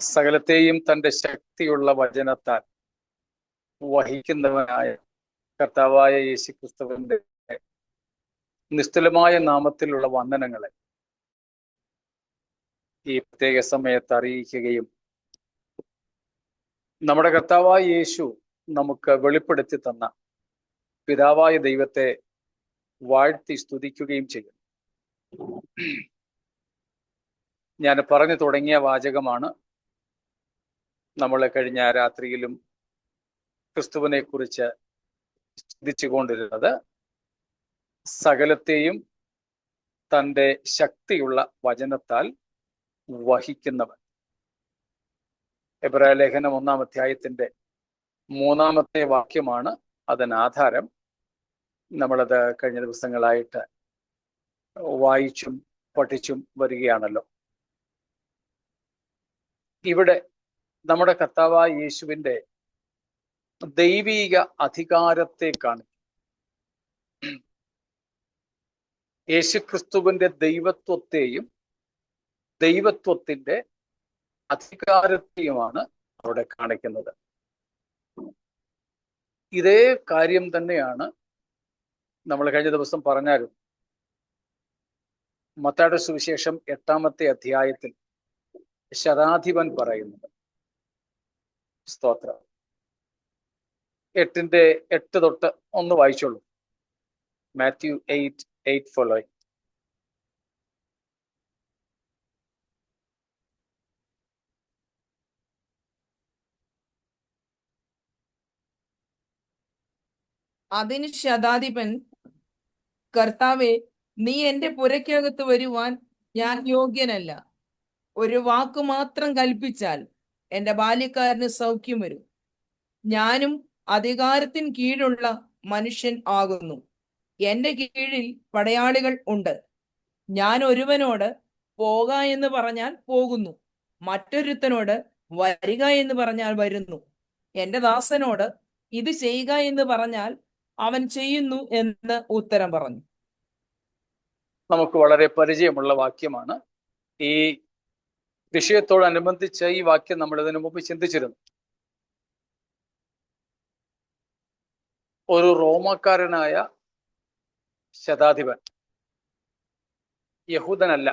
സകലത്തെയും തന്റെ ശക്തിയുള്ള വചനത്താൽ വഹിക്കുന്നവനായ കർത്താവായ യേശു ക്രിസ്തുവിന്റെ നിസ്തുലമായ നാമത്തിലുള്ള വന്ദനങ്ങളെ ഈ പ്രത്യേക സമയത്ത് അറിയിക്കുകയും നമ്മുടെ കർത്താവായ യേശു നമുക്ക് വെളിപ്പെടുത്തി തന്ന പിതാവായ ദൈവത്തെ വാഴ്ത്തി സ്തുതിക്കുകയും ചെയ്യും ഞാൻ പറഞ്ഞു തുടങ്ങിയ വാചകമാണ് നമ്മൾ കഴിഞ്ഞ രാത്രിയിലും ക്രിസ്തുവിനെ കുറിച്ച് ചിന്തിച്ചുകൊണ്ടിരുന്നത് സകലത്തെയും തന്റെ ശക്തിയുള്ള വചനത്താൽ വഹിക്കുന്നവൻ. എബ്രായ ലേഖനം ഒന്നാം അധ്യായത്തിന്റെ മൂന്നാമത്തെ വാക്യമാണ് അതിനാധാരം നമ്മളത് കഴിഞ്ഞ ദിവസങ്ങളായിട്ട് വായിച്ചും പഠിച്ചും വരികയാണല്ലോ. ഇവിടെ നമ്മുടെ കർത്താവായ യേശുവിന്റെ ദൈവീക അധികാരത്തെ കാണിക്കും യേശുക്രിസ്തുവിന്റെ ദൈവത്വത്തെയും ദൈവത്വത്തിന്റെ അധികാരത്തെയുമാണ് അവിടെ കാണിക്കുന്നത്. ഇതേ കാര്യം തന്നെയാണ് നമ്മൾ കഴിഞ്ഞ ദിവസം പറഞ്ഞാലും മത്തായുടെ സുവിശേഷം എട്ടാമത്തെ അധ്യായത്തിൽ ശതാധിപൻ പറയുന്നത്. സ്തോത്രം. എട്ടിന്റെ എട്ട് തൊട്ട് ഒന്ന് വായിച്ചോളൂ. Matthew eight eight following. അതിന് ശതാധിപൻ കർത്താവെ നീ എന്റെ പുരയ്ക്കകത്ത് വരുവാൻ ഞാൻ യോഗ്യനല്ല. ഒരു വാക്കു മാത്രം കൽപ്പിച്ചാൽ എന്റെ ബാല്യക്കാരന് സൗഖ്യം വരും. ഞാനും അധികാരത്തിന് കീഴുള്ള മനുഷ്യൻ ആകുന്നു. എന്റെ കീഴിൽ പടയാളികൾ ഉണ്ട്. ഞാൻ ഒരുവനോട് പോക എന്ന് പറഞ്ഞാൽ പോകുന്നു. മറ്റൊരുത്തനോട് വരിക എന്ന് പറഞ്ഞാൽ വരുന്നു. എന്റെ ദാസനോട് ഇത് ചെയ്യുക എന്ന് പറഞ്ഞാൽ അവൻ ചെയ്യുന്നു എന്ന് ഉത്തരം പറഞ്ഞു. നമുക്ക് വളരെ പരിചയമുള്ള വാക്യമാണ്. ഈ വിഷയത്തോടനുബന്ധിച്ച് ഈ വാക്യം നമ്മൾ ഇതിനു മുമ്പ് ചിന്തിച്ചിരുന്നു. ഒരു റോമക്കാരനായ ശതാധിപൻ യഹൂദനല്ല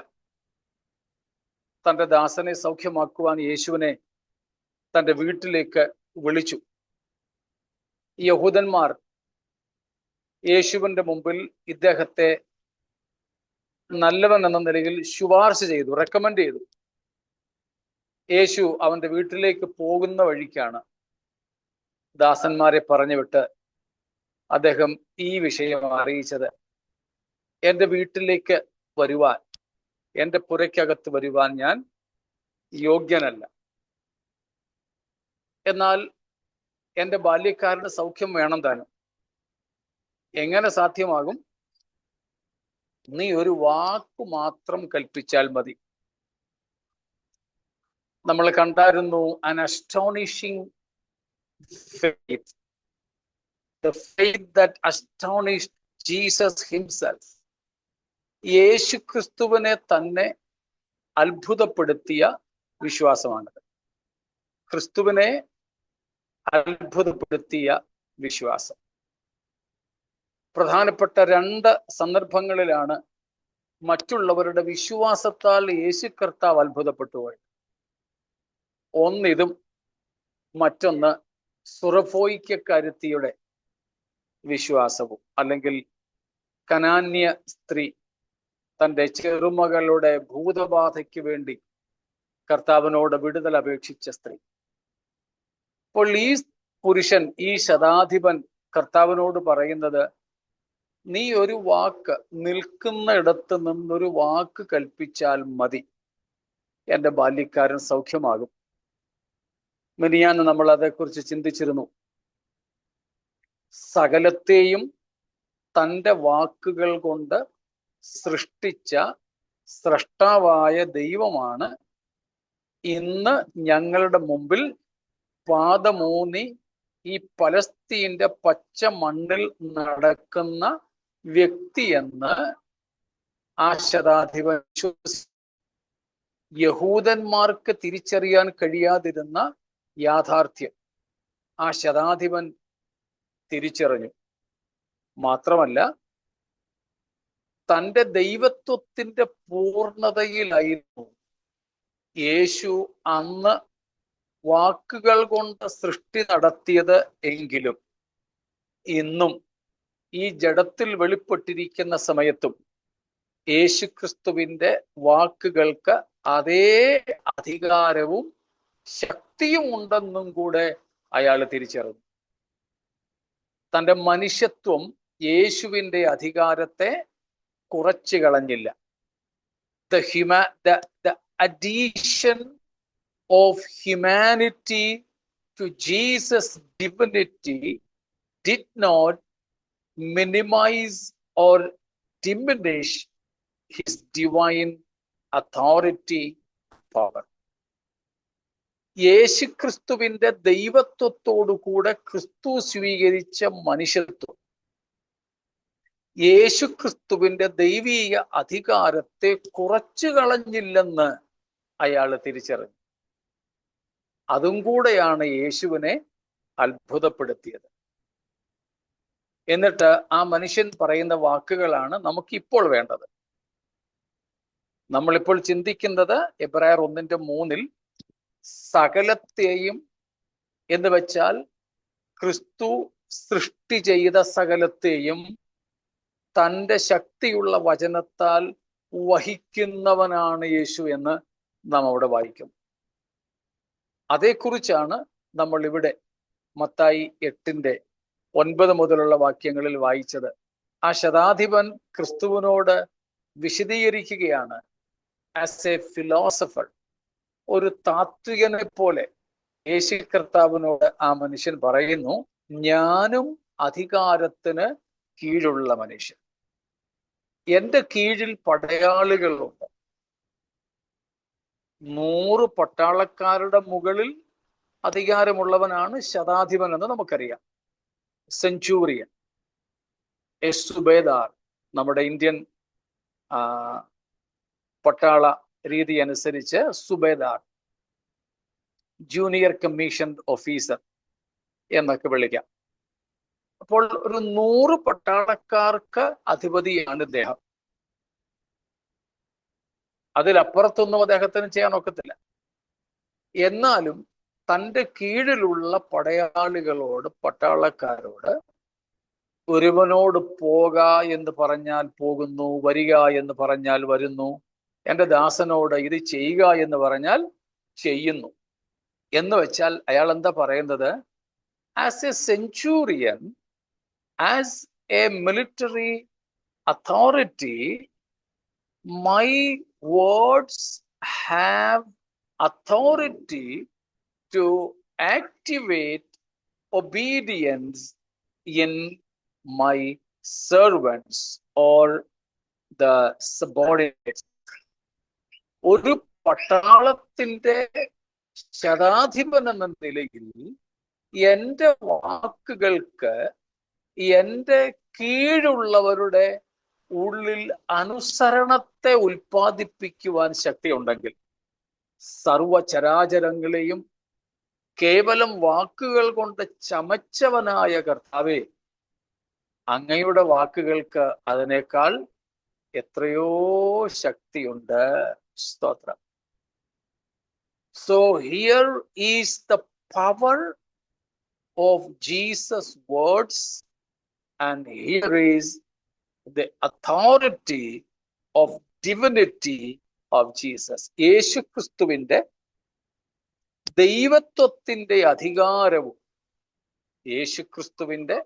തന്റെ ദാസനെ സൗഖ്യമാക്കുവാൻ യേശുവിനെ തന്റെ വീട്ടിലേക്ക് വിളിച്ചു. യഹൂദന്മാർ യേശുവിന്റെ മുമ്പിൽ ഇദ്ദേഹത്തെ നല്ലവൻ എന്ന നിലയിൽ ശുപാർശ ചെയ്തു റെക്കമെൻഡ് ചെയ്തു. യേശു അവന്റെ വീട്ടിലേക്ക് പോകുന്ന വഴിക്കാണ് ദാസന്മാരെ പറഞ്ഞു വിട്ട് അദ്ദേഹം ഈ വിഷയം അറിയിച്ചത്. എന്റെ വീട്ടിലേക്ക് വരുവാൻ എന്റെ പുരയ്ക്കകത്ത് വരുവാൻ ഞാൻ യോഗ്യനല്ല. എന്നാൽ എന്റെ ബാല്യക്കാരന് സൗഖ്യം വേണം താനും. എങ്ങനെ സാധ്യമാകും? നീ ഒരു വാക്കു മാത്രം കൽപ്പിച്ചാൽ മതി. നമ്മൾ കണ്ടായിരുന്നു an astonishing faith the faith that Jesus himself യേശു ക്രിസ്തുവിനെ തന്നെ അത്ഭുതപ്പെടുത്തിയ വിശ്വാസമാണത് ക്രിസ്തുവിനെ അത്ഭുതപ്പെടുത്തിയ വിശ്വാസം. പ്രധാനപ്പെട്ട രണ്ട് സന്ദർഭങ്ങളിലാണ് മറ്റുള്ളവരുടെ വിശ്വാസത്താൽ യേശു കർത്താവ് അത്ഭുതപ്പെട്ടു പോയത്. ഒന്നിതും മറ്റൊന്ന് സുറഫോയിക്ക കരുത്തിയുടെ വിശ്വാസവും അല്ലെങ്കിൽ കനാന്യ സ്ത്രീ തന്റെ ചെറുമകളുടെ ഭൂതബാധയ്ക്ക് വേണ്ടി കർത്താവിനോട് വിടുതൽ അപേക്ഷിച്ച സ്ത്രീ. അപ്പോൾ ഈ പുരുഷൻ ഈ ശതാധിപൻ കർത്താവിനോട് പറയുന്നത് നീ ഒരു വാക്ക് നിൽക്കുന്നിടത്ത് നിന്നൊരു വാക്ക് കൽപ്പിച്ചാൽ മതി. എന്റെ ബാല്യക്കാരൻ സൗഖ്യമാകും. മിനിയാന്ന് നമ്മൾ അതേക്കുറിച്ച് ചിന്തിച്ചിരുന്നു. സകലത്തെയും തന്റെ വാക്കുകൾ കൊണ്ട് സൃഷ്ടിച്ച സ്രഷ്ടാവായ ദൈവമാണ് ഇന്ന് ഞങ്ങളുടെ മുമ്പിൽ പാദമൂന്നി ഈ പലസ്തീന്റെ പച്ച മണ്ണിൽ നടക്കുന്ന വ്യക്തി എന്ന് ആ ശതാധിപൻ യഹൂദന്മാർക്ക് തിരിച്ചറിയാൻ കഴിയാതിരുന്ന യാഥാർത്ഥ്യം. ആ ശതാധിപൻ തിരിച്ചറിഞ്ഞു. മാത്രമല്ല തന്റെ ദൈവത്വത്തിന്റെ പൂർണതയിലായിരുന്നു യേശു അന്ന് വാക്കുകൾ കൊണ്ട് സൃഷ്ടി നടത്തിയത് എങ്കിലും ഇന്നും ഈ ജഡത്തിൽ വെളിപ്പെട്ടിരിക്കുന്ന സമയത്തും യേശുക്രിസ്തുവിന്റെ വാക്കുകൾക്ക് അതേ അധികാരവും ശക്തിയും ഉണ്ടെന്നും കൂടെ അയാൾ തിരിച്ചറിഞ്ഞു. തന്റെ മനുഷ്യത്വം യേശുവിന്റെ അധികാരത്തെ കുറച്ചു കളഞ്ഞില്ല. The huma the of humanity to Jesus divinity did not minimise or diminish his divine authority power യേശുക്രിസ്തുവിന്റെ ദൈവത്വത്തോടുകൂടെ ക്രിസ്തു സ്വീകരിച്ച മനുഷ്യത്വം. യേശുക്രിസ്തുവിന്റെ ദൈവീക അധികാരത്തെ കുറച്ചു കളഞ്ഞില്ലെന്ന് അയാൾ തിരിച്ചറിഞ്ഞു. അതും കൂടെയാണ് യേശുവിനെ അത്ഭുതപ്പെടുത്തിയത്. എന്നിട്ട് ആ മനുഷ്യൻ പറയുന്ന വാക്കുകളാണ് നമുക്ക് ഇപ്പോൾ വേണ്ടത്. നമ്മളിപ്പോൾ ചിന്തിക്കുന്നത് എബ്രായർ ഒന്നിന്റെ മൂന്നിൽ സകലത്തെയും എന്ന് വെച്ചാൽ ക്രിസ്തു സൃഷ്ടി ചെയ്ത സകലത്തെയും തന്റെ ശക്തിയുള്ള വചനത്താൽ വഹിക്കുന്നവനാണ് യേശു എന്ന് നാം അവിടെ വായിക്കും. അതേക്കുറിച്ചാണ് നമ്മൾ ഇവിടെ മത്തായി എട്ടിന്റെ ഒൻപത് മുതലുള്ള വാക്യങ്ങളിൽ വായിച്ചത്. ആ ശതാധിപൻ ക്രിസ്തുവിനോട് വിശദീകരിക്കുകയാണ്. ആസ് എ ഫിലോസഫർ ഒരു താത്വികനെ പോലെ യേശു കർത്താവിനോട് ആ മനുഷ്യൻ പറയുന്നു ഞാനും അധികാരത്തിന് കീഴുള്ള മനുഷ്യൻ. എന്റെ കീഴിൽ പടയാളികളുണ്ട്. നൂറ് പട്ടാളക്കാരുടെ മുകളിൽ അധികാരമുള്ളവനാണ് ശതാധിപൻ എന്ന് നമുക്കറിയാം. സെഞ്ചൂറിയൻ എസ് സുബേദാർ നമ്മുടെ ഇന്ത്യൻ പട്ടാള രീതി അനുസരിച്ച് സുബേദാർ ജൂനിയർ കമ്മീഷൻ ഓഫീസർ എന്നൊക്കെ വിളിക്കാം. അപ്പോൾ ഒരു നൂറ് പട്ടാളക്കാർക്ക് അധിപതിയാണ് ഇദ്ദേഹം. അതിലപ്പുറത്തൊന്നും അദ്ദേഹത്തിന് ചെയ്യാൻ ഒക്കത്തില്ല. എന്നാലും തന്റെ കീഴിലുള്ള പടയാളികളോട് പട്ടാളക്കാരോട് ഒരുവനോട് പോക എന്ന് പറഞ്ഞാൽ പോകുന്നു വരിക എന്ന് പറഞ്ഞാൽ വരുന്നു എന്റെ ദാസനോട് ഇത് ചെയ്യുക എന്ന് പറഞ്ഞാൽ ചെയ്യുന്നു. എന്ന് വെച്ചാൽ അയാൾ എന്താ പറയുന്നത്? As a centurion as a military authority my words have authority to activate obedience in my servants or the subordinates ഒരു പട്ടാളത്തിന്റെ ശതാധിപൻ എന്ന നിലയിൽ എന്റെ വാക്കുകൾക്ക് എന്റെ കീഴുള്ളവരുടെ ഉള്ളിൽ അനുസരണത്തെ ഉൽപ്പാദിപ്പിക്കുവാൻ ശക്തിയുണ്ടെങ്കിൽ സർവചരാചരങ്ങളെയും കേവലം വാക്കുകൾ കൊണ്ട് ചമച്ചവനായ കർത്താവേ അങ്ങയുടെ വാക്കുകൾക്ക് അതിനേക്കാൾ എത്രയോ ശക്തിയുണ്ട്. സ്തോത്രം. So here is the power of Jesus words and here is the authority of divinity of Jesus യേശു ക്രിസ്തുവിന്റെ ദൈവത്വത്തിന്റെ അധികാരവും യേശുക്രിസ്തുവിന്റെ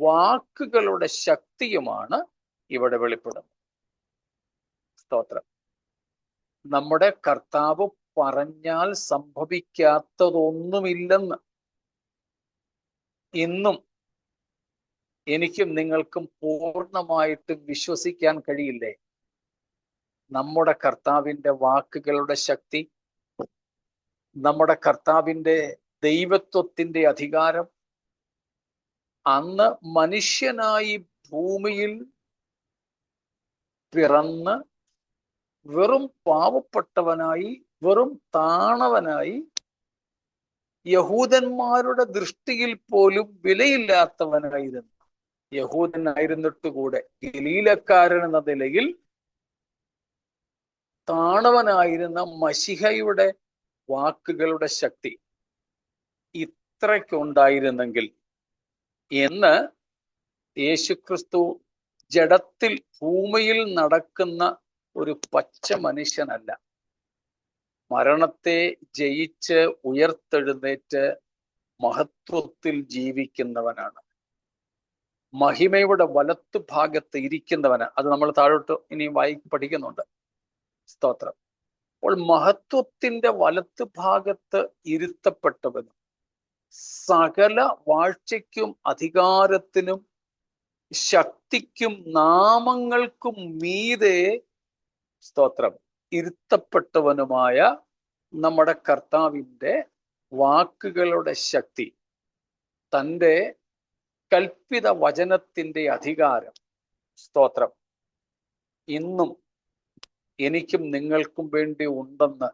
വാക്കുകളുടെ ശക്തിയുമാണ് ഇവിടെ വെളിപ്പെടുന്നത്. സ്തോത്രം. നമ്മുടെ കർത്താവ് പറഞ്ഞാൽ സംഭവിക്കാത്തതൊന്നുമില്ലെന്ന്. ഇന്നും എനിക്കും നിങ്ങൾക്കും പൂർണമായിട്ടും വിശ്വസിക്കാൻ കഴിയില്ലേ? നമ്മുടെ കർത്താവിന്റെ വാക്കുകളുടെ ശക്തി നമ്മുടെ കർത്താവിന്റെ ദൈവത്വത്തിന്റെ അധികാരം അന്ന് മനുഷ്യനായി ഭൂമിയിൽ പിറന്ന് വെറും പാവപ്പെട്ടവനായി വെറും താണവനായി യഹൂദന്മാരുടെ ദൃഷ്ടിയിൽ പോലും വിലയില്ലാത്തവനായിരുന്നു. യഹൂദനായിരുന്നിട്ട് കൂടെ ഗലീലക്കാരൻ എന്ന നിലയിൽ താണവനായിരുന്ന മഷിഹയുടെ വാക്കുകളുടെ ശക്തി ഇത്രയ്ക്കുണ്ടായിരുന്നെങ്കിൽ എന്ന് യേശുക്രിസ്തു ജഡത്തിൽ ഭൂമിയിൽ നടക്കുന്ന ഒരു പച്ച മനുഷ്യനല്ല. മരണത്തെ ജയിച്ച് ഉയർത്തെഴുന്നേറ്റ് മഹത്വത്തിൽ ജീവിക്കുന്നവനാണ്. മഹിമയുടെ വലത്തു ഭാഗത്ത് ഇരിക്കുന്നവന്. അത് നമ്മൾ താഴോട്ട് ഇനി വായി പഠിക്കുന്നുണ്ട്. സ്തോത്രം. അപ്പോൾ മഹത്വത്തിന്റെ വലത്ത് ഭാഗത്ത് ഇരുത്തപ്പെട്ടവനും സകല വാഴ്ചയ്ക്കും അധികാരത്തിനും ശക്തിക്കും നാമങ്ങൾക്കും മീതെ സ്തോത്രം. ഇരുത്തപ്പെട്ടവനുമായ നമ്മുടെ കർത്താവിന്റെ വാക്കുകളുടെ ശക്തി തന്റെ കൽപ്പിത വചനത്തിന്റെ അധികാരം. സ്തോത്രം. ഇന്നും എനിക്കും നിങ്ങൾക്കും വേണ്ടി ഉണ്ടെന്ന്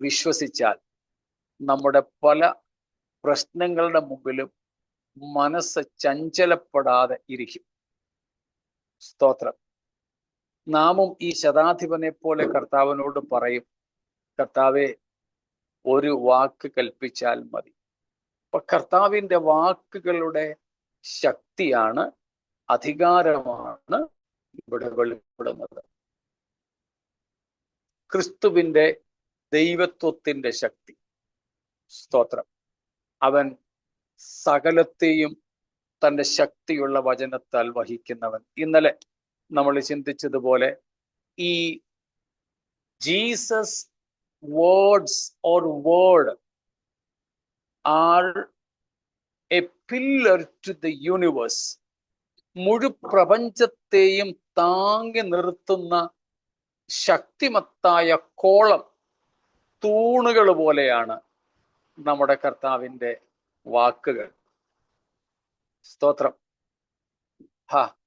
വിശ്വസിച്ചാൽ നമ്മുടെ പല പ്രശ്നങ്ങളുടെ മുമ്പിലും മനസ്സ് ചഞ്ചലപ്പെടാതെ ഇരിക്കും. സ്തോത്രം. നാമും ഈ ശതാധിപനെ പോലെ കർത്താവിനോട് പറയും കർത്താവെ ഒരു വാക്ക് കൽപ്പിച്ചാൽ മതി. അപ്പൊ കർത്താവിന്റെ വാക്കുകളുടെ ശക്തിയാണ് അധികാരമാണ് ഇവിടെ വെളിപ്പെടുന്നത്. ക്രിസ്തുവിന്റെ ദൈവത്വത്തിന്റെ ശക്തി. സ്തോത്രം. അവൻ സകലത്തെയും തന്റെ ശക്തിയുള്ള വചനത്താൽ വഹിക്കുന്നവൻ. ഇന്നലെ നമ്മൾ ചിന്തിച്ചതുപോലെ ഈ Jesus words or word are a pillar to the universe മുഴു പ്രപഞ്ചത്തെയും താങ്ങി നിർത്തുന്ന ശക്തിമത്തായ കോളം തൂണുകൾ പോലെയാണ് നമ്മുടെ കർത്താവിന്റെ വാക്കുകൾ. സ്തോത്രം.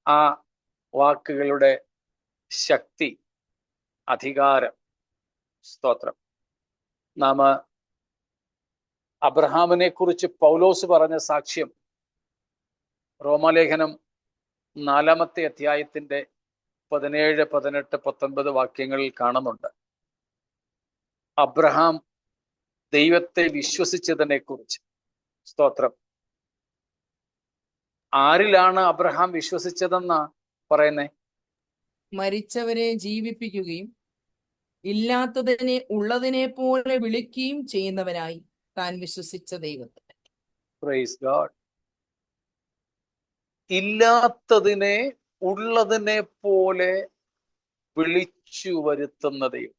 ആ വാക്കുകളുടെ ശക്തി അധികാരം സ്തോത്രം. നാം അബ്രഹാമിനെ കുറിച്ച് പൗലോസ് പറഞ്ഞ സാക്ഷ്യം റോമാലേഖനം നാലാമത്തെ അധ്യായത്തിന്റെ പതിനേഴ് പതിനെട്ട് പത്തൊൻപത് വാക്യങ്ങളിൽ കാണുന്നുണ്ട്. അബ്രഹാം ദൈവത്തെ വിശ്വസിച്ചതിനെ കുറിച്ച് സ്തോത്രം. ആരിലാണ് അബ്രഹാം വിശ്വസിച്ചതെന്നാ പറയുന്നേ? മരിച്ചവരെ ജീവിപ്പിക്കുകയും ഇല്ലാത്തതിനെ ഉള്ളതിനെ പോലെ വിളിക്കുകയും ചെയ്യുന്നവനായി താൻ വിശ്വസിച്ച ദൈവത്തെ. പ്രൈസ് ഗാഡ് ഇല്ലാത്തതിനെ ഉള്ളതിനെ പോലെ വിളിച്ചു വരുത്തുന്ന ദൈവം.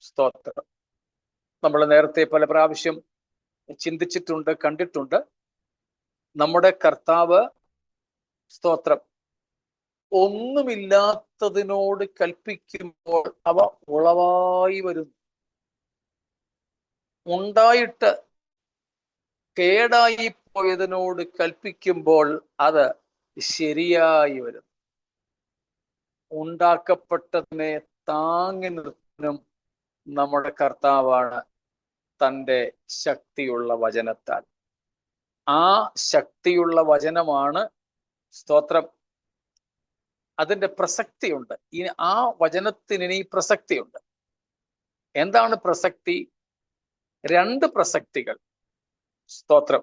സ്തോത്രം. നമ്മൾ നേരത്തെ പല പ്രാവശ്യം ചിന്തിച്ചിട്ടുണ്ട് കണ്ടിട്ടുണ്ട്. നമ്മുടെ കർത്താവ് സ്തോത്രം. ഒന്നുമില്ലാത്തതിനോട് കൽപ്പിക്കുമ്പോൾ അവ ഉളവായി വരുന്നു. ഉണ്ടായിട്ട് കേടായി പോയതിനോട് കൽപ്പിക്കുമ്പോൾ അത് ശരിയായി വരും ഉണ്ടാക്കപ്പെട്ടതിനെ താങ്ങി നിർത്താനും നമ്മുടെ കർത്താവാണ് തന്റെ ശക്തിയുള്ള വചനത്താൽ. ആ ശക്തിയുള്ള വചനമാണ് സ്തോത്രം. അതിന്റെ പ്രസക്തിയുണ്ട്. ഈ ആ വചനത്തിന് ഇനി പ്രസക്തിയുണ്ട്. എന്താണ് പ്രസക്തി? രണ്ട് പ്രസക്തികൾ. സ്തോത്രം.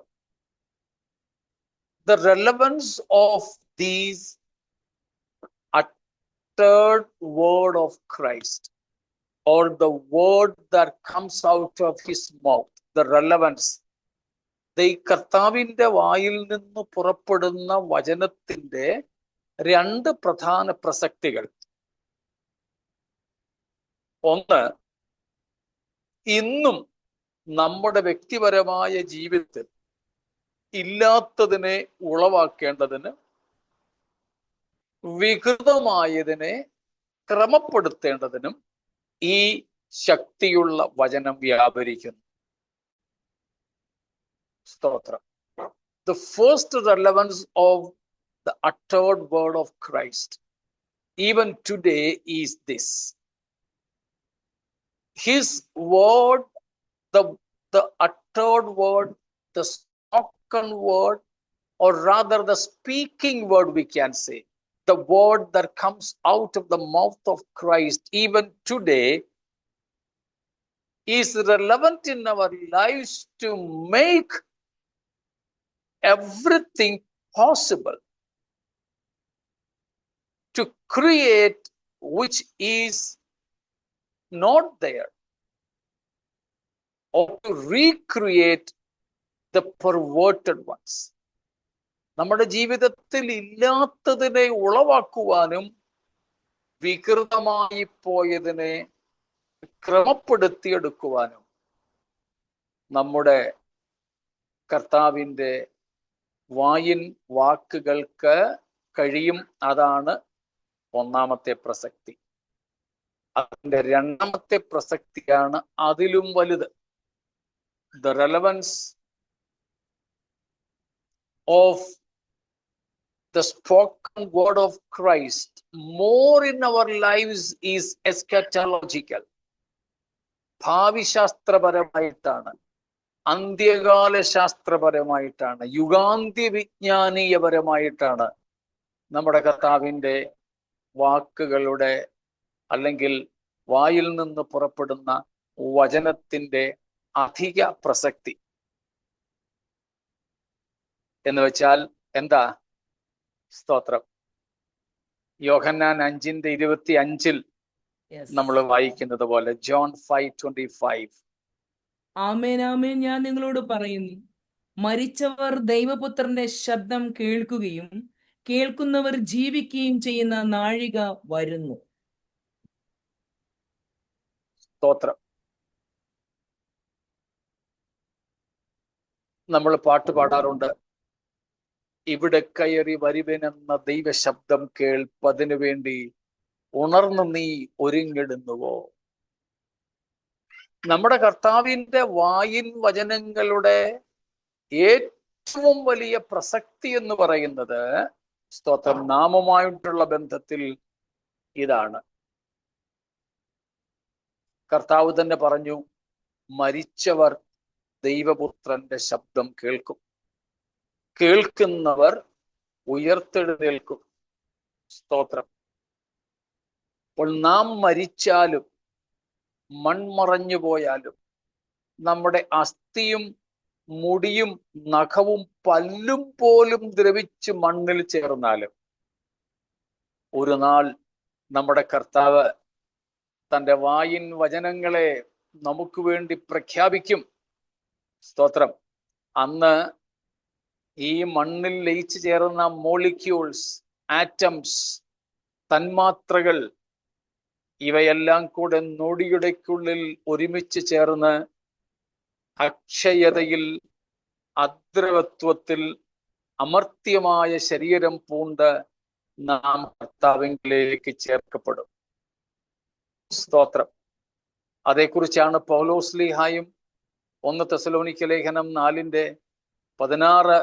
The relevance of these uttered word of Christ or the word that comes out of his mouth, the relevance. ദൈ കർത്താവിന്റെ വായിൽ നിന്ന് പുറപ്പെടുന്ന വചനത്തിന്റെ രണ്ട് പ്രധാന പ്രസക്തികൾ. ഒന്ന് ഇന്നും നമ്മുടെ വ്യക്തിപരമായ ജീവിതത്തിൽ ഇല്ലാത്തതിനെ ഉളവാക്കേണ്ടതിന് വികൃതമായതിനെ ക്രമപ്പെടുത്തേണ്ടതിനും ഈ ശക്തിയുള്ള വചനം വ്യാപരിക്കുന്നു. സ്തോത്രം. The first relevance of the uttered word of Christ, even today, is this. His word, the, the uttered word, the spoken word, or rather the speaking word, we can say, the word that comes out of the mouth of Christ, even today, is relevant in our lives to make everything possible. To create which is not there or to recreate the perverted ones. നമ്മുടെ ജീവിതത്തിൽ ഇല്ലാത്തതിനെ ഉളവാക്കുവാനും വികൃതമായി പോയതിനെ ക്രമപ്പെടുത്തിയെടുക്കുവാനും നമ്മുടെ കർത്താവിന്റെ വായിൻ വാക്കുകൾക്ക് കഴിയും അതാണ് ഒന്നാമത്തെ പ്രസക്തി. അതിന്റെ രണ്ടാമത്തെ പ്രസക്തിയാണ് അതിലും വലുത്. The relevance of the spoken word of Christ more in our lives is eschatological ഭാവിശാസ്ത്രപരമായിട്ടാണ് അന്ത്യകാല ശാസ്ത്രപരമായിട്ടാണ് യുഗാന്ത്യ വിജ്ഞാനീയപരമായിട്ടാണ് നമ്മുടെ കർത്താവിന്റെ വാക്കുകളുടെ അല്ലെങ്കിൽ വായിൽ നിന്ന് പുറപ്പെടുന്ന വചനത്തിന്റെ അധിക പ്രസക്തി. എന്ന് വെച്ചാൽ എന്താ? സ്തോത്രം. യോഹന്നാൻ അഞ്ചിന്റെ ഇരുപത്തി അഞ്ചിൽ നമ്മൾ വായിക്കുന്നത് പോലെ ജോൺ ഫൈവ് ട്വന്റി ഫൈവ് ആമേൻ ആമേൻ. ഞാൻ നിങ്ങളോട് പറയുന്നു മരിച്ചവർ ദൈവപുത്രന്റെ ശബ്ദം കേൾക്കുകയും കേൾക്കുന്നവർ ജീവിക്കുകയും ചെയ്യുന്ന നാഴിക വരുന്നു. സ്തോത്രം. നമ്മൾ പാട്ട് പാടാറുണ്ട്. ഇവിടെ കയറി വരുവനെന്ന ദൈവശബ്ദം കേൾപ്പതിനു വേണ്ടി ഉണർന്നു നീ ഒരുങ്ങിടുന്നുവോ? നമ്മുടെ കർത്താവിന്റെ വായിൻ വചനങ്ങളുടെ ഏറ്റവും വലിയ പ്രസക്തി എന്ന് പറയുന്നത് സ്തോത്രം. നാമമായിട്ടുള്ള ബന്ധത്തിൽ ഇതാണ്. കർത്താവ് തന്നെ പറഞ്ഞു മരിച്ചവർ ദൈവപുത്രന്റെ ശബ്ദം കേൾക്കും. കേൾക്കുന്നവർ ഉയർത്തെഴുന്നേൽക്കും. സ്തോത്രം. അപ്പോൾ നാം മരിച്ചാലും മൺമറഞ്ഞു പോയാലും നമ്മുടെ അസ്ഥിയും മുടിയും നഖവും പല്ലും പോലും ദ്രവിച്ച് മണ്ണിൽ ചേർന്നാലും ഒരു നാൾ നമ്മുടെ കർത്താവ് തന്റെ വായിൻ വചനങ്ങളെ നമുക്ക് വേണ്ടി പ്രഖ്യാപിക്കും. സ്തോത്രം. അന്ന് ഈ മണ്ണിൽ ലയിച്ചു ചേർന്ന മോളിക്യൂൾസ് ആറ്റംസ് തന്മാത്രകൾ ഇവയെല്ലാം കൂടെ നൊടിയുടെക്കുള്ളിൽ ഒരുമിച്ച് ചേർന്ന് അക്ഷയതയിൽ അദ്രവത്വത്തിൽ അമർത്യമായ ശരീരം പൂണ്ട് നാം കർത്താവിംഗിലേക്ക് ചേർക്കപ്പെടും. സ്തോത്രം. അതേക്കുറിച്ചാണ് പൗലോസ്ലിഹായും ഒന്ന് തെസലോണിക്ക ലേഖനം നാലിന്റെ പതിനാറ്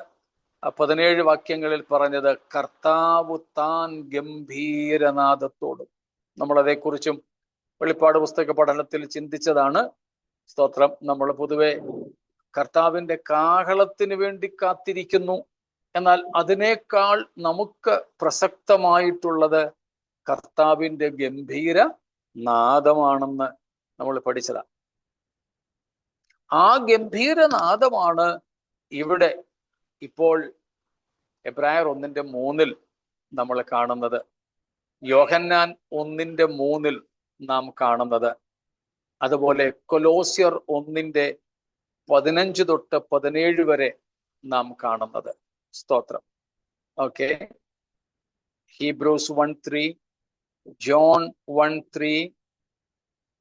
പതിനേഴ് വാക്യങ്ങളിൽ പറഞ്ഞത് കർത്താവ് താൻ ഗംഭീരനാഥത്തോടും നമ്മളതേക്കുറിച്ചും വെളിപ്പാട് പുസ്തക പഠനത്തിൽ ചിന്തിച്ചതാണ് സ്തോത്രം. നമ്മൾ പൊതുവെ കർത്താവിന്റെ കാഹളത്തിന് വേണ്ടി കാത്തിരിക്കുന്നു. എന്നാൽ അതിനേക്കാൾ നമുക്ക് പ്രസക്തമായിട്ടുള്ളത് കർത്താവിന്റെ ഗംഭീര നാദമാണെന്ന് നമ്മൾ പഠിച്ചതാണ് ആ ഗംഭീര നാദമാണ് ഇവിടെ ഇപ്പോൾ എബ്രായർ ഒന്നിന്റെ മൂന്നിൽ നമ്മൾ കാണുന്നത്. യോഹന്നാൻ ഒന്നിന്റെ മൂന്നിൽ നാം കാണുന്നത്. അതുപോലെ കൊലോസിയർ ഒന്നിന്റെ പതിനഞ്ച് തൊട്ട് പതിനേഴ് വരെ നാം കാണുന്നത്. സ്തോത്രം. Okay. Hebrews one three John one three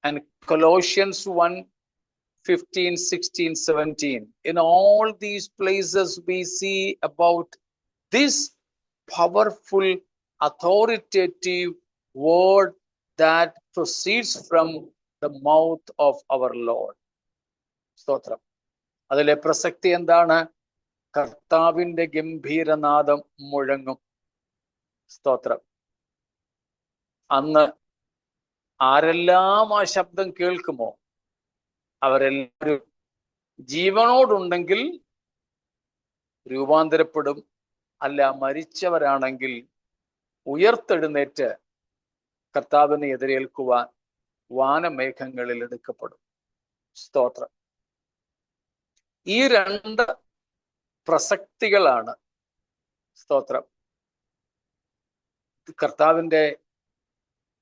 and Colossians one fifteen sixteen seventeen. In all these places we see about this powerful authoritative word that proceeds from the mouth of our Lord സ്തോത്രം. അതിലെ പ്രസക്തി എന്താണ്? കർത്താവിന്റെ ഗംഭീരനാദം മുഴങ്ങും. സ്തോത്രം. അന്ന് ആരെല്ലാം ആ ശബ്ദം കേൾക്കുമോ? അവരെല്ലാവരും ജീവനോടുണ്ടെങ്കിൽ രൂപാന്തരപ്പെടും. അല്ല മരിച്ചവരാണെങ്കിൽ ഉയർത്തെഴുന്നേറ്റ് കർത്താവിനെ എതിരേൽക്കുവാൻ വാനമേഘങ്ങളിൽ എടുക്കപ്പെടും. സ്തോത്രം. ഈ രണ്ട് പ്രസക്തികളാണ് സ്തോത്രം. കർത്താവിന്റെ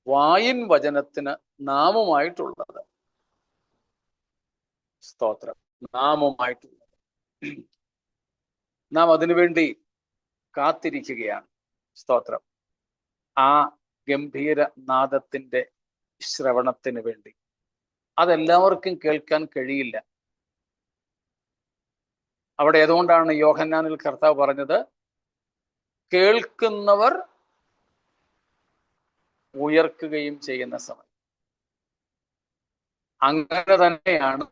വായിൻ വചനത്തിന് നാമമായിട്ടുള്ളത്. സ്തോത്രം. നാമമായിട്ടുള്ളത്. നാം അതിനുവേണ്ടി കാത്തിരിക്കുകയാണ്. സ്തോത്രം. ആ ഗംഭീര നാദത്തിന്റെ ശ്രവണത്തിന് വേണ്ടി. അതെല്ലാവർക്കും കേൾക്കാൻ കഴിയില്ല. അവിടെ ഏതുകൊണ്ടാണ് യോഹന്നാനിൽ കർത്താവ് പറഞ്ഞത്? കേൾക്കുന്നവർ ഉയർക്കുകയും ചെയ്യുന്ന സമയം. അങ്ങനെ തന്നെയാണ്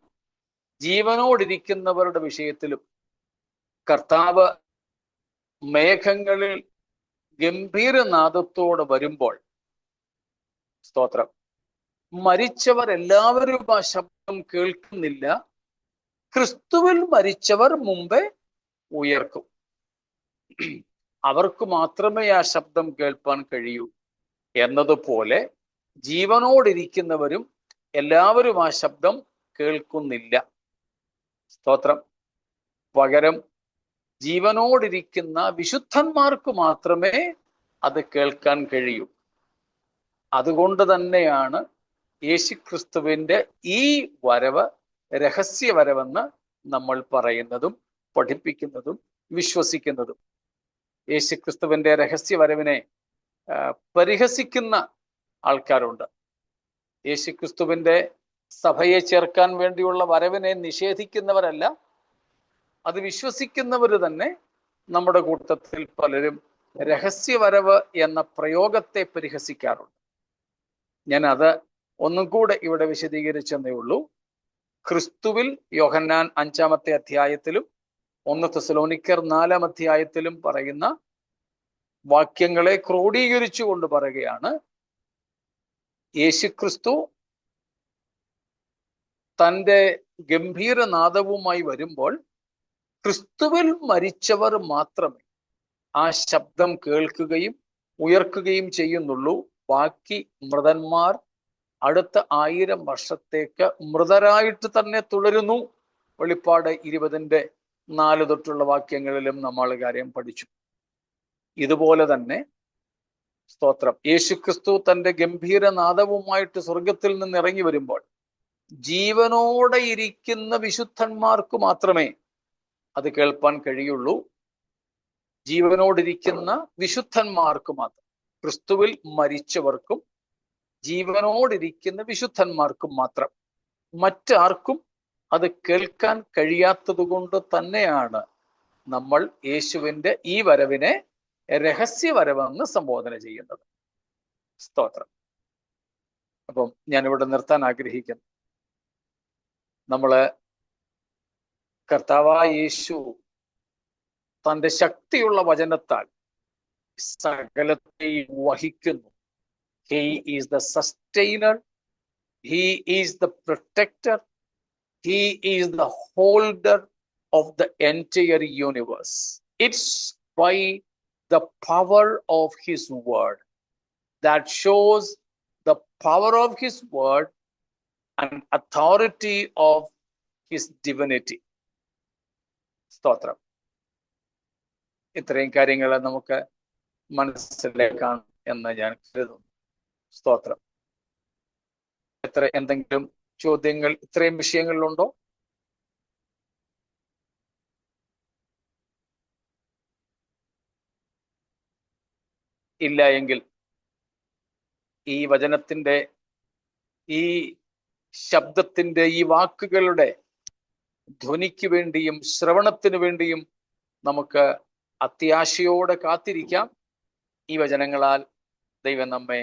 ജീവനോടിരിക്കുന്നവരുടെ വിഷയത്തിലും കർത്താവ് മേഘങ്ങളിൽ ഗംഭീരനാദത്തോടെ വരുമ്പോൾ സ്തോത്രം. മരിച്ചവർ എല്ലാവരും ആ ശബ്ദം കേൾക്കുന്നില്ല. ക്രിസ്തുവിൽ മരിച്ചവർ മുമ്പേ ഉയർക്കും. അവർക്ക് മാത്രമേ ആ ശബ്ദം കേൾപ്പാൻ കഴിയൂ എന്നതുപോലെ ജീവനോടിരിക്കുന്നവരും എല്ലാവരും ആ ശബ്ദം കേൾക്കുന്നില്ല. സ്തോത്രം. പകരം ജീവനോടിരിക്കുന്ന വിശുദ്ധന്മാർക്ക് മാത്രമേ അത് കേൾക്കാൻ കഴിയൂ. അതുകൊണ്ട് തന്നെയാണ് യേശുക്രിസ്തുവിന്റെ ഈ വരവ് രഹസ്യ വരവെന്ന് നമ്മൾ പറയുന്നതും പഠിപ്പിക്കുന്നതും വിശ്വസിക്കുന്നതും. യേശുക്രിസ്തുവിന്റെ രഹസ്യ വരവിനെ പരിഹസിക്കുന്ന ആൾക്കാരുണ്ട്. യേശുക്രിസ്തുവിന്റെ സഭയെ ചേർക്കാൻ വേണ്ടിയുള്ള വരവിനെ നിഷേധിക്കുന്നവരല്ല അത് വിശ്വസിക്കുന്നവർ തന്നെ നമ്മുടെ കൂട്ടത്തിൽ പലരും രഹസ്യവരവ് എന്ന പ്രയോഗത്തെ പരിഹസിക്കാറുണ്ട്. ഞാൻ അത് ഒന്നും കൂടെ ഇവിടെ വിശദീകരിച്ചെന്നേ ഉള്ളൂ. ക്രിസ്തുവിൽ യോഹന്നാൻ അഞ്ചാമത്തെ അധ്യായത്തിലും ഒന്ന് തെസലോനിക്കർ നാലാം അധ്യായത്തിലും പറയുന്ന വാക്യങ്ങളെ ക്രോഡീകരിച്ചുകൊണ്ട് പറയുകയാണ്. യേശുക്രിസ്തു തന്റെ ഗംഭീരനാദവുമായി വരുമ്പോൾ ക്രിസ്തുവിൽ മരിച്ചവർ മാത്രമേ ആ ശബ്ദം കേൾക്കുകയും ഉയർക്കുകയും ചെയ്യുന്നുള്ളൂ. ബാക്കി മൃതന്മാർ അടുത്ത ആയിരം വർഷത്തേക്ക് മൃതരായിട്ട് തന്നെ തുടരുന്നു. വെളിപ്പാട് ഇരുപതിന്റെ നാല് തൊട്ടുള്ള വാക്യങ്ങളിലും നമ്മൾ കാര്യം പഠിച്ചു. ഇതുപോലെ തന്നെ സ്തോത്രം. യേശുക്രിസ്തു തന്റെ ഗംഭീരനാദവുമായിട്ട് സ്വർഗത്തിൽ നിന്ന് ഇറങ്ങി വരുമ്പോൾ ജീവനോടെ ഇരിക്കുന്ന വിശുദ്ധന്മാർക്ക് മാത്രമേ അത് കേൾപ്പാൻ കഴിയുള്ളൂ. ജീവനോടിരിക്കുന്ന വിശുദ്ധന്മാർക്ക് മാത്രം. ക്രിസ്തുവിൽ മരിച്ചവർക്കും ജീവനോടിരിക്കുന്ന വിശുദ്ധന്മാർക്കും മാത്രം. മറ്റാർക്കും അത് കേൾക്കാൻ കഴിയാത്തതുകൊണ്ട് തന്നെയാണ് നമ്മൾ യേശുവിന്റെ ഈ വരവിനെ രഹസ്യവരവെന്ന് സംബോധന ചെയ്യുന്നത്. സ്തോത്രം. അപ്പം ഞാനിവിടെ നിർത്താൻ ആഗ്രഹിക്കുന്നു. നമ്മൾ കർത്താവായ യേശു തന്റെ ശക്തിയുള്ള വചനത്താൽ സകലത്തെയും വഹിക്കുന്നു. he is the sustainer he is the protector he is the holder of the entire universe it's by the power of his word that shows the power of his word and authority of his divinity സ്തോത്രം ഇത്രയും കാര്യങ്ങൾ നമുക്ക് മനസ്സിലേക്കാണ് എന്ന് ഞാൻ കരുതുന്നു സ്തോത്രം. എത്ര എന്തെങ്കിലും ചോദ്യങ്ങൾ ഇത്രയും വിഷയങ്ങളിലുണ്ടോ? ഇല്ല എങ്കിൽ ഈ വചനത്തിന്റെ ഈ ശബ്ദത്തിന്റെ ഈ വാക്കുകളുടെ ധ്വനിക്ക് വേണ്ടിയും ശ്രവണത്തിന് വേണ്ടിയും നമുക്ക് അത്യാശയോടെ കാത്തിരിക്കാം. ഈ വചനങ്ങളാൽ ദൈവം നമ്മെ